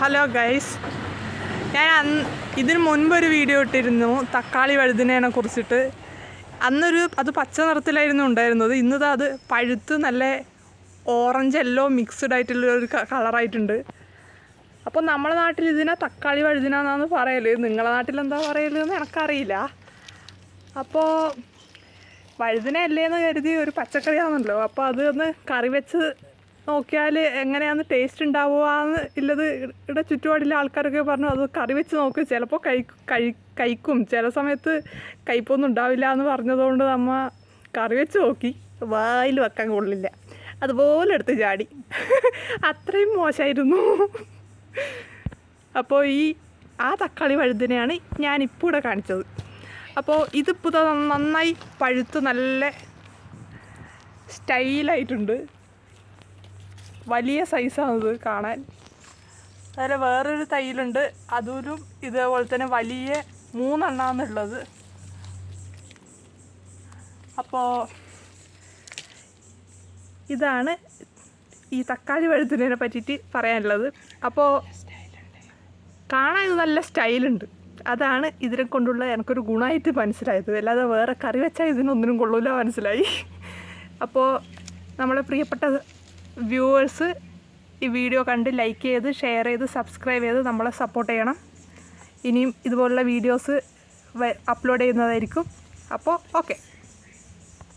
Hello guys ഞാൻ ഇതിന് മുൻപൊരു video ഇട്ടിരുന്നു. തക്കാളി വഴുതിനെ കുറിച്ചിട്ട്. അന്നൊരു അത് പച്ച നിറത്തിലായിരുന്നു ഉണ്ടായിരുന്നത്. ഇന്നത് അത് പഴുത്ത് നല്ല ഓറഞ്ച് എല്ലോ മിക്സ്ഡ് ആയിട്ടുള്ള ഒരു കളറായിട്ടുണ്ട് അപ്പോൾ നമ്മുടെ നാട്ടിൽ ഇതിനെ തക്കാളി വഴുതിനാന്നാന്ന് പറയൽ. നിങ്ങളുടെ നാട്ടിൽ എന്താ പറയലെന്ന് എനിക്കറിയില്ല. അപ്പോൾ വഴുതിന അല്ലേന്ന് കരുതി ഒരു പച്ചക്കറിയാണല്ലോ. അപ്പോൾ അത് ഒന്ന് കറി വെച്ച് നോക്കിയാൽ എങ്ങനെയാണ് ടേസ്റ്റ് ഉണ്ടാവുകയെന്ന് ഉള്ളത് ഇവിടെ ചുറ്റുപാടിലെ ആൾക്കാരൊക്കെ പറഞ്ഞു അത് കറി വെച്ച് നോക്ക്. ചിലപ്പോൾ കഴി കഴിക്കും. ചില സമയത്ത് കയ്പൊന്നും ഉണ്ടാവില്ല എന്ന് പറഞ്ഞതുകൊണ്ട് നമ്മ കറി വെച്ച് നോക്കി. വായിൽ വെക്കാൻ കൊള്ളില്ല. അതുപോലെ എടുത്ത് ചാടി. അത്രയും മോശമായിരുന്നു അപ്പോൾ ഈ ആ തക്കാളി പഴുതിനെയാണ് ഞാനിപ്പോൾ ഇവിടെ കാണിച്ചത്. അപ്പോൾ ഇതിപ്പോൾ നന്നായി പഴുത്ത് നല്ല സ്റ്റൈലായിട്ടുണ്ട്. വലിയ സൈസാണത് കാണാൻ. അതുപോലെ വേറൊരു തൈലുണ്ട് അതൊരു ഇതേപോലെ തന്നെ വലിയ മൂന്നെണ്ണാന്നുള്ളത് അപ്പോൾ ഇതാണ് ഈ തക്കാളി വഴുത്തിനെ പറ്റിയിട്ട് പറയാനുള്ളത്. അപ്പോൾ കാണാൻ നല്ല സ്റ്റൈലുണ്ട് അതാണ് ഇതിനെ കൊണ്ടുള്ള എനിക്കൊരു ഗുണമായിട്ട് മനസ്സിലായത്. അല്ലാതെ വേറെ കറി വെച്ചാൽ ഇതിനൊന്നിനും കൊള്ളൂല മനസ്സിലായി. അപ്പോൾ നമ്മളെ പ്രിയപ്പെട്ട വ്യൂവേഴ്സ് ഈ വീഡിയോ കണ്ട് ലൈക്ക് ചെയ്ത് ഷെയർ ചെയ്ത് സബ്സ്ക്രൈബ് ചെയ്ത് നമ്മളെ സപ്പോർട്ട് ചെയ്യണം. ഇനിയും ഇതുപോലുള്ള വീഡിയോസ് അപ്ലോഡ് ചെയ്യുന്നതായിരിക്കും. അപ്പോൾ ഓക്കെ